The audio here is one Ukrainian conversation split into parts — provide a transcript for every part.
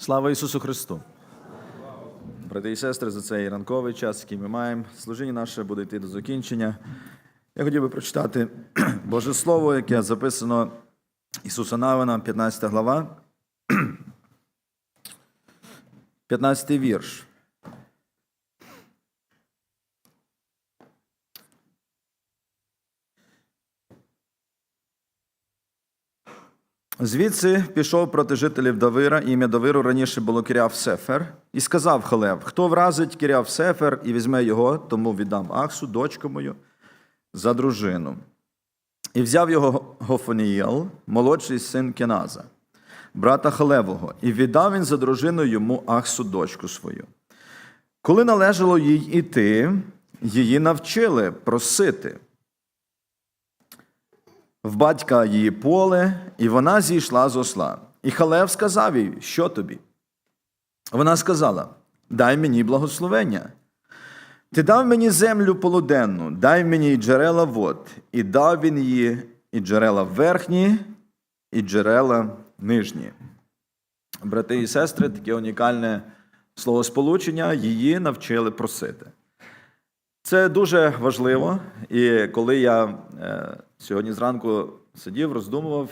Слава Ісусу Христу! Брати і сестри, за цей ранковий час, який ми маємо, служіння наше буде йти до закінчення. Я хотів би прочитати Боже Слово, яке записано Ісуса Навина, 15 глава, 15 вірш. Звідси пішов проти жителів Давира, ім'я Давиру раніше було Кіряв Сефер, і сказав Халев: Хто вразить Кіряв Сефер і візьме його, тому віддам Ахсу, дочку мою, за дружину. І взяв його Гофонієл, молодший син Кеназа, брата Халевого, і віддав він за дружину йому Ахсу, дочку свою. Коли належало їй іти, її навчили просити в батька її поле, і вона зійшла з осла. І Халев сказав їй, що тобі? Вона сказала: Дай мені благословення. Ти дав мені землю полуденну, дай мені і джерела вод, і дав він її і джерела верхні, і джерела нижні. Брати і сестри, таке унікальне словосполучення, її навчили просити. Це дуже важливо. І коли я сьогодні зранку сидів, роздумував,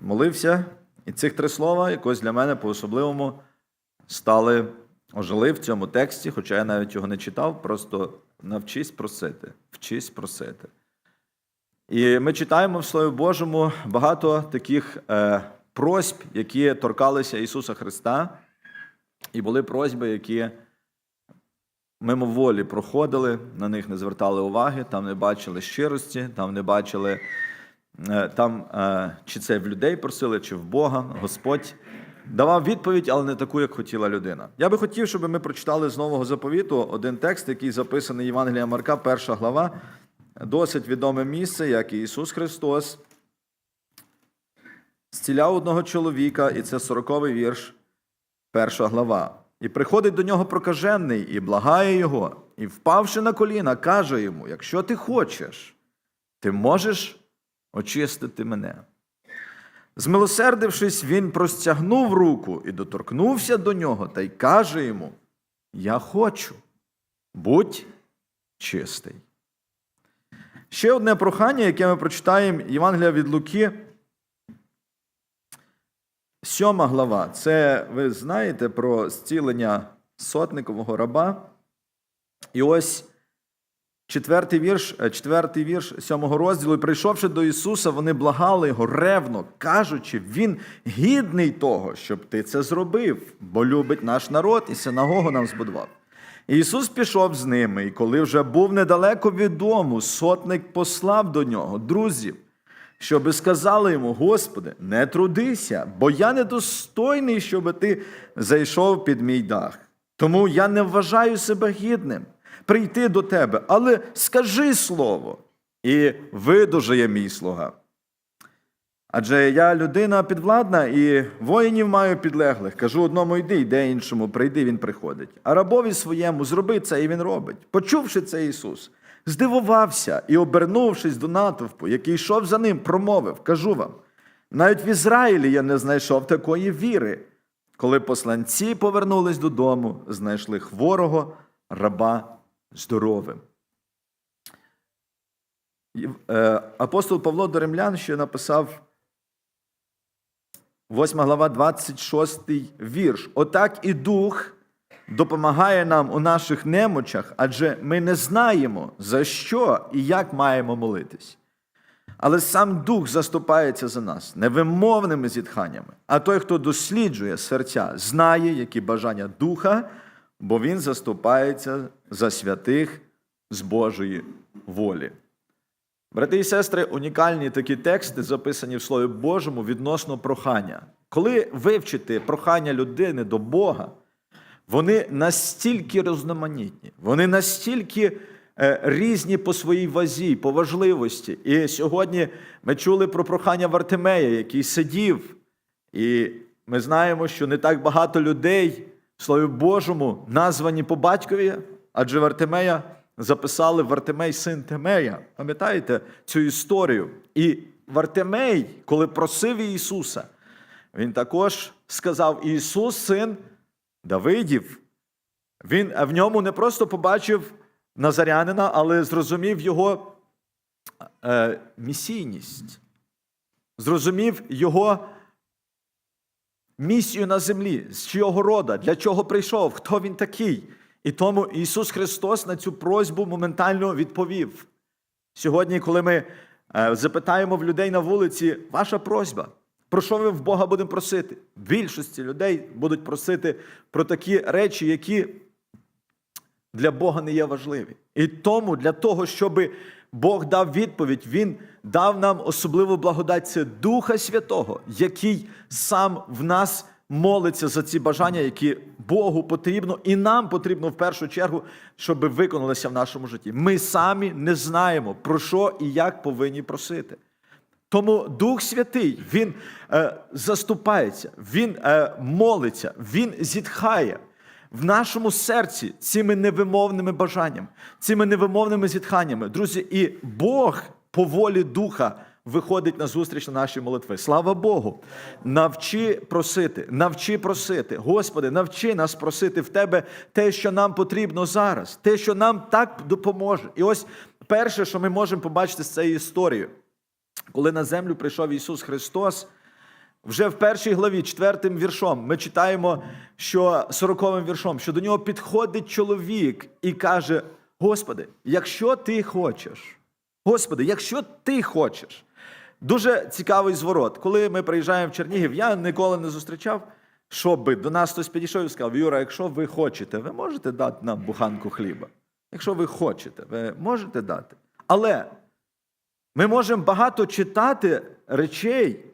молився, і цих три слова якось для мене по-особливому стали ожили в цьому тексті, хоча я навіть його не читав, просто навчись просити, вчись просити. І ми читаємо в Слові Божому багато таких е, просьб, які торкалися Ісуса Христа, і були просьби, які мимоволі проходили, на них не звертали уваги, там не бачили щирості, там не бачили, е, там, е, чи це в людей просили, чи в Бога. Господь давав відповідь, але не таку, як хотіла людина. Я би хотів, щоб ми прочитали з нового заповіту один текст, який записаний Євангелія Марка, перша глава, досить відоме місце, як і Ісус Христос. Зціляв одного чоловіка, і це 40-й вірш, перша глава. І приходить до нього прокажений і благає його, і, впавши на коліна, каже йому: Якщо ти хочеш, ти можеш очистити мене. Змилосердившись, він простягнув руку і доторкнувся до нього та й каже йому: Я хочу, будь чистий. Ще одне прохання, яке ми прочитаємо Євангелія від Луки. Сьома глава. Це ви знаєте про зцілення сотникового раба. І ось четвертий вірш, е, четвертий вірш сьомого розділу. І прийшовши до Ісуса, вони благали його ревно, кажучи, Він гідний того, щоб ти це зробив, бо любить наш народ і синагогу нам збудував. І Ісус пішов з ними, і коли вже був недалеко від дому, сотник послав до нього друзів щоби сказали йому, Господи, не трудися, бо я недостойний, щоб ти зайшов під мій дах. Тому я не вважаю себе гідним прийти до тебе, але скажи слово, і видужає мій слуга. Адже я людина підвладна і воїнів маю підлеглих. Кажу одному йди, йде іншому, прийди, він приходить. А рабові своєму зроби це, і він робить. Почувши це Ісус, здивувався і, обернувшись до натовпу, який йшов за ним, промовив: Кажу вам, навіть в Ізраїлі я не знайшов такої віри. Коли посланці повернулись додому, знайшли хворого раба здоровим. Е, апостол Павло до ще написав 8 глава, 26 вірш. Отак і дух допомагає нам у наших немочах, адже ми не знаємо, за що і як маємо молитись. Але сам Дух заступається за нас невимовними зітханнями. А той, хто досліджує серця, знає, які бажання Духа, бо Він заступається за святих з Божої волі. Брати і сестри, унікальні такі тексти, записані в Слові Божому відносно прохання. Коли вивчити прохання людини до Бога, вони настільки різноманітні, вони настільки е, різні по своїй вазі, по важливості. І сьогодні ми чули про прохання Вартимея, який сидів. І ми знаємо, що не так багато людей в Слові Божому названі по батькові, адже Вартимея записали Вартимей син Тимея. Пам'ятаєте цю історію? І Вартимей, коли просив Ісуса, він також сказав: Ісус, син Давидів. Він в ньому не просто побачив Назарянина, але зрозумів його е, місійність, зрозумів його місію на землі, з чого рода, для чого прийшов, хто він такий. І тому Ісус Христос на цю просьбу моментально відповів. Сьогодні, коли ми е, запитаємо в людей на вулиці, ваша просьба, про що ви в Бога будемо просити? Більшості людей будуть просити про такі речі, які для Бога не є важливі. І тому для того, щоб Бог дав відповідь, Він дав нам особливу благодать це Духа Святого, який сам в нас молиться за ці бажання, які Богу потрібно, і нам потрібно в першу чергу, щоб виконалися в нашому житті. Ми самі не знаємо, про що і як повинні просити. Тому Дух Святий Він е, заступається, Він е, молиться, Він зітхає в нашому серці цими невимовними бажаннями, цими невимовними зітханнями. Друзі, і Бог по волі Духа виходить на зустріч на наші молитви. Слава Богу! Навчи просити, навчи просити. Господи, навчи нас просити в Тебе те, що нам потрібно зараз, те, що нам так допоможе. І ось перше, що ми можемо побачити з цієї історії, коли на землю прийшов Ісус Христос. Вже в першій главі, четвертим віршом, ми читаємо, що сороковим віршом, що до нього підходить чоловік і каже: Господи, якщо ти хочеш, Господи, якщо ти хочеш. Дуже цікавий зворот. Коли ми приїжджаємо в Чернігів, я ніколи не зустрічав, щоб до нас хтось підійшов і сказав: Юра, якщо ви хочете, ви можете дати нам буханку хліба. Якщо ви хочете, ви можете дати. Але ми можемо багато читати речей,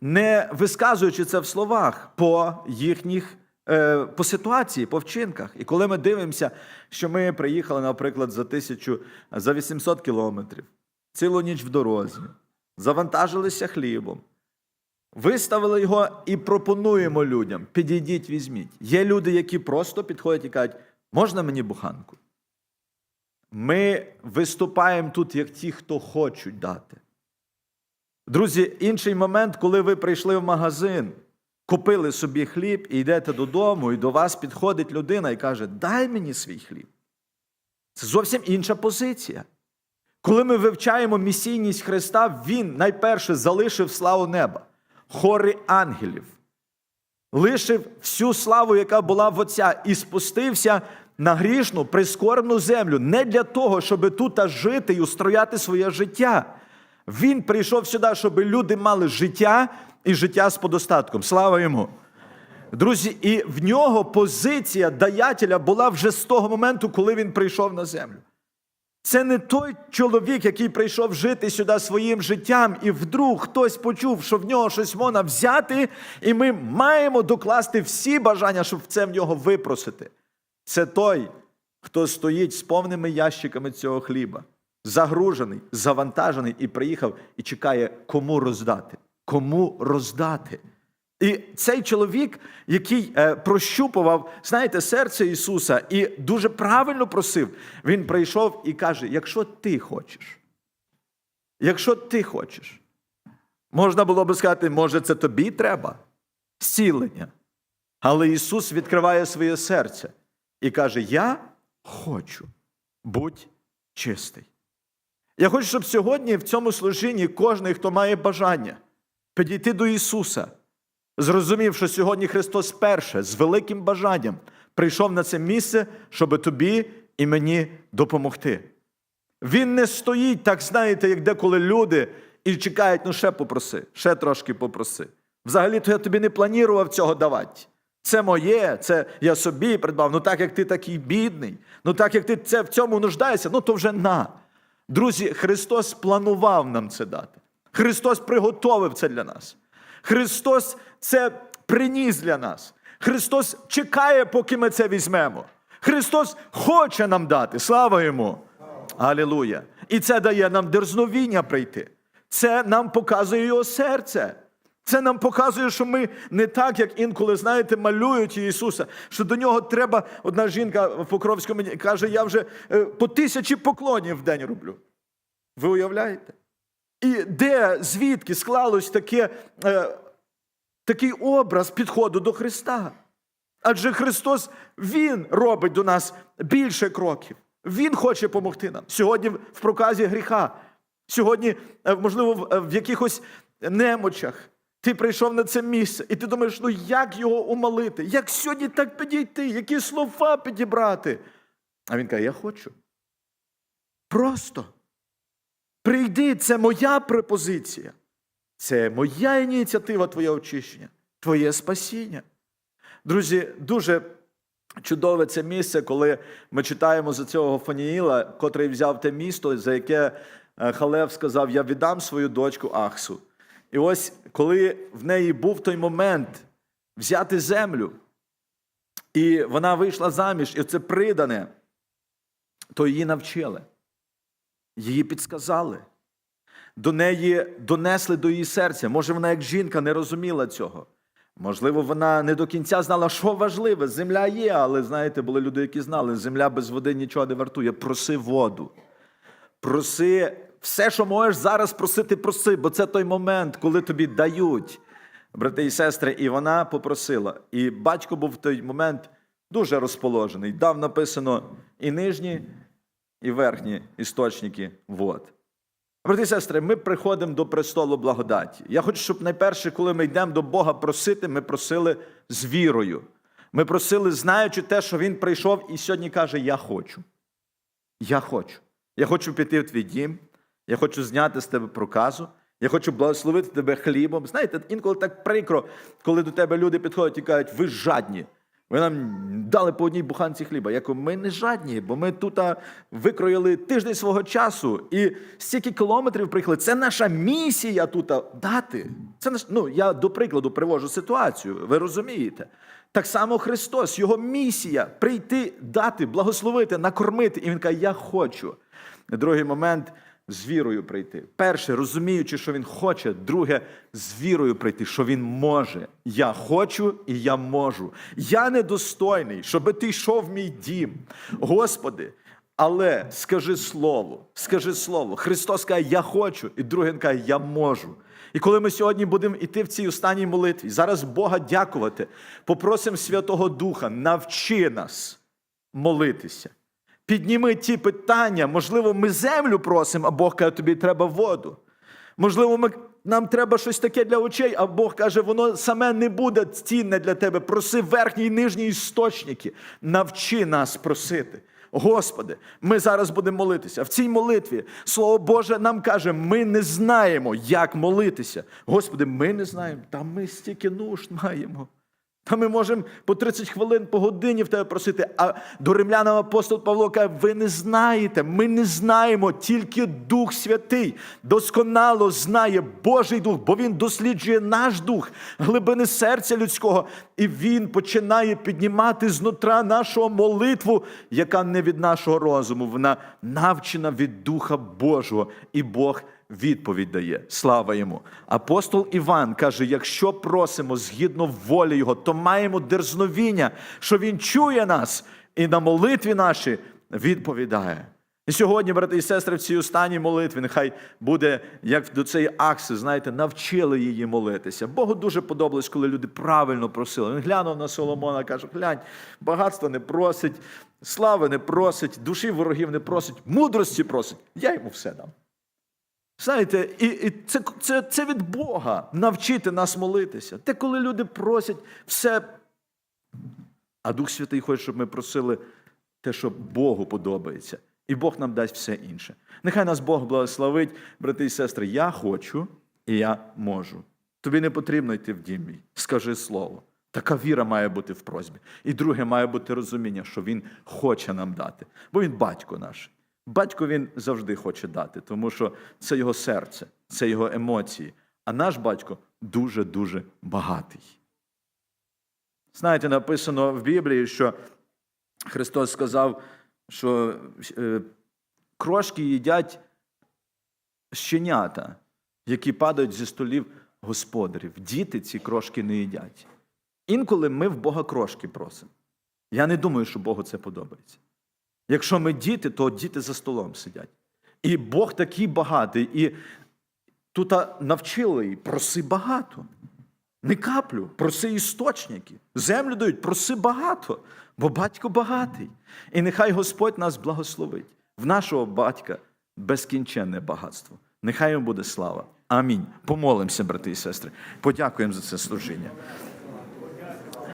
не висказуючи це в словах по їхніх е, по ситуації, по вчинках. І коли ми дивимося, що ми приїхали, наприклад, за тисячу за 800 кілометрів, цілу ніч в дорозі, завантажилися хлібом, виставили його і пропонуємо людям: підійдіть, візьміть. Є люди, які просто підходять і кажуть, можна мені буханку? Ми виступаємо тут як ті, хто хочуть дати. Друзі, інший момент, коли ви прийшли в магазин, купили собі хліб і йдете додому, і до вас підходить людина і каже: Дай мені свій хліб. Це зовсім інша позиція. Коли ми вивчаємо місійність Христа, Він найперше залишив славу неба, хори ангелів, лишив всю славу, яка була в Отця, і спустився на грішну, прискорбну землю не для того, щоб тут жити і устрояти своє життя. Він прийшов сюди, щоб люди мали життя і життя з подостатком. Слава йому! Друзі, і в нього позиція даятеля була вже з того моменту, коли він прийшов на землю. Це не той чоловік, який прийшов жити сюди своїм життям, і вдруг хтось почув, що в нього щось можна взяти, і ми маємо докласти всі бажання, щоб це в нього випросити. Це той, хто стоїть з повними ящиками цього хліба, загружений, завантажений і приїхав і чекає, кому роздати. Кому роздати. І цей чоловік, який е, прощупував, знаєте, серце Ісуса і дуже правильно просив, він прийшов і каже: якщо ти хочеш, якщо ти хочеш, можна було би сказати, може, це тобі треба зцілення. Але Ісус відкриває своє серце і каже: Я хочу, будь чистий. Я хочу, щоб сьогодні в цьому служінні кожен, хто має бажання підійти до Ісуса, зрозумів, що сьогодні Христос перше з великим бажанням прийшов на це місце, щоб тобі і мені допомогти. Він не стоїть, так знаєте, як деколи люди і чекають, ну ще попроси, ще трошки попроси. Взагалі-то я тобі не планував цього давати. Це моє, це я собі придбав. Ну так як ти такий бідний, ну так як ти це в цьому нуждаєшся, ну то вже на. Друзі, Христос планував нам це дати. Христос приготовив це для нас. Христос це приніс для нас. Христос чекає, поки ми це візьмемо. Христос хоче нам дати. Слава йому! Алілуя! І це дає нам дерзновіння прийти. Це нам показує його серце. Це нам показує, що ми не так, як інколи, знаєте, малюють Ісуса, що до нього треба. Одна жінка в Покровському каже, я вже е, по тисячі поклонів в день роблю. Ви уявляєте? І де, звідки склалось таке, е, такий образ підходу до Христа? Адже Христос Він робить до нас більше кроків. Він хоче допомогти нам. Сьогодні в проказі гріха, сьогодні, е, можливо, е, в якихось немочах. Ти прийшов на це місце, і ти думаєш, ну як його умолити? Як сьогодні так підійти? Які слова підібрати? А він каже: Я хочу. Просто. Прийди, це моя препозиція. Це моя ініціатива, твоє очищення, твоє спасіння. Друзі, дуже чудове це місце, коли ми читаємо за цього Фаніїла, котрий взяв те місто, за яке е, Халев сказав: Я віддам свою дочку Ахсу. І ось коли в неї був той момент взяти землю, і вона вийшла заміж, і це придане, то її навчили, її підсказали. До неї донесли до її серця. Може, вона як жінка не розуміла цього. Можливо, вона не до кінця знала, що важливе. Земля є, але знаєте, були люди, які знали, земля без води нічого не вартує. Проси воду. Проси все, що можеш зараз просити, проси, бо це той момент, коли тобі дають, брати і сестри, і вона попросила. І батько був в той момент дуже розположений. Дав написано і нижні, і верхні істочники вод. Брати і сестри, ми приходимо до престолу благодаті. Я хочу, щоб найперше, коли ми йдемо до Бога просити, ми просили з вірою. Ми просили, знаючи те, що Він прийшов і сьогодні каже: Я хочу. Я хочу. Я хочу піти в твій дім, я хочу зняти з тебе проказу, я хочу благословити тебе хлібом. Знаєте, інколи так прикро, коли до тебе люди підходять і кажуть, ви жадні. Ви нам дали по одній буханці хліба. Я кажу, ми не жадні, бо ми тут викроїли тиждень свого часу і стільки кілометрів приїхали. Це наша місія тут дати. Це наш, ну, я до прикладу привожу ситуацію, ви розумієте. Так само Христос, його місія прийти, дати, благословити, накормити. І він каже, я хочу. Другий момент з вірою прийти. Перше, розуміючи, що він хоче. Друге, з вірою прийти, що він може. Я хочу і я можу. Я недостойний, щоби ти йшов в мій дім. Господи, але скажи слово, скажи слово. Христос каже, я хочу, і другий каже, я можу. І коли ми сьогодні будемо йти в цій останній молитві, зараз Бога дякувати, попросимо Святого Духа, навчи нас молитися. Підніми ті питання. Можливо, ми землю просимо, а Бог каже, тобі треба воду. Можливо, ми, нам треба щось таке для очей, а Бог каже, воно саме не буде цінне для тебе. Проси верхні і нижні істочники. Навчи нас просити. Господи, ми зараз будемо молитися. В цій молитві Слово Боже нам каже, ми не знаємо, як молитися. Господи, ми не знаємо, та ми стільки нужд маємо. Та ми можемо по 30 хвилин, по годині в тебе просити. А до римлянам апостол Павло каже, ви не знаєте, ми не знаємо, тільки Дух Святий досконало знає Божий Дух, бо Він досліджує наш дух, глибини серця людського, і Він починає піднімати знутра нашого молитву, яка не від нашого розуму, вона навчена від Духа Божого, і Бог відповідь дає. Слава йому. Апостол Іван каже: якщо просимо згідно волі Його, то маємо дерзновіння, що Він чує нас і на молитві наші відповідає. І сьогодні, брати і сестри, в цій останній молитві, нехай буде, як до цієї акси, знаєте, навчили її молитися. Богу дуже подобалось, коли люди правильно просили. Він глянув на Соломона, каже: глянь, багатства не просить, слави не просить, душі ворогів не просить, мудрості просить. Я йому все дам. Знаєте, і, і це, це, це від Бога навчити нас молитися. Те, коли люди просять все. А Дух Святий хоче, щоб ми просили те, що Богу подобається. І Бог нам дасть все інше. Нехай нас Бог благословить, брати і сестри. Я хочу і я можу. Тобі не потрібно йти в дім мій. Скажи слово. Така віра має бути в просьбі. І друге має бути розуміння, що Він хоче нам дати. Бо він батько наш. Батько він завжди хоче дати, тому що це його серце, це його емоції. А наш батько дуже-дуже багатий. Знаєте, написано в Біблії, що Христос сказав, що е, крошки їдять щенята, які падають зі столів господарів. Діти ці крошки не їдять. Інколи ми в Бога крошки просимо. Я не думаю, що Богу це подобається. Якщо ми діти, то діти за столом сидять. І Бог такий багатий. І Тут навчили її, проси багато. Не каплю, проси істочники. Землю дають, проси багато, бо батько багатий. І нехай Господь нас благословить. В нашого батька безкінченне багатство. Нехай йому буде слава. Амінь. Помолимося, брати і сестри. Подякуємо за це служіння.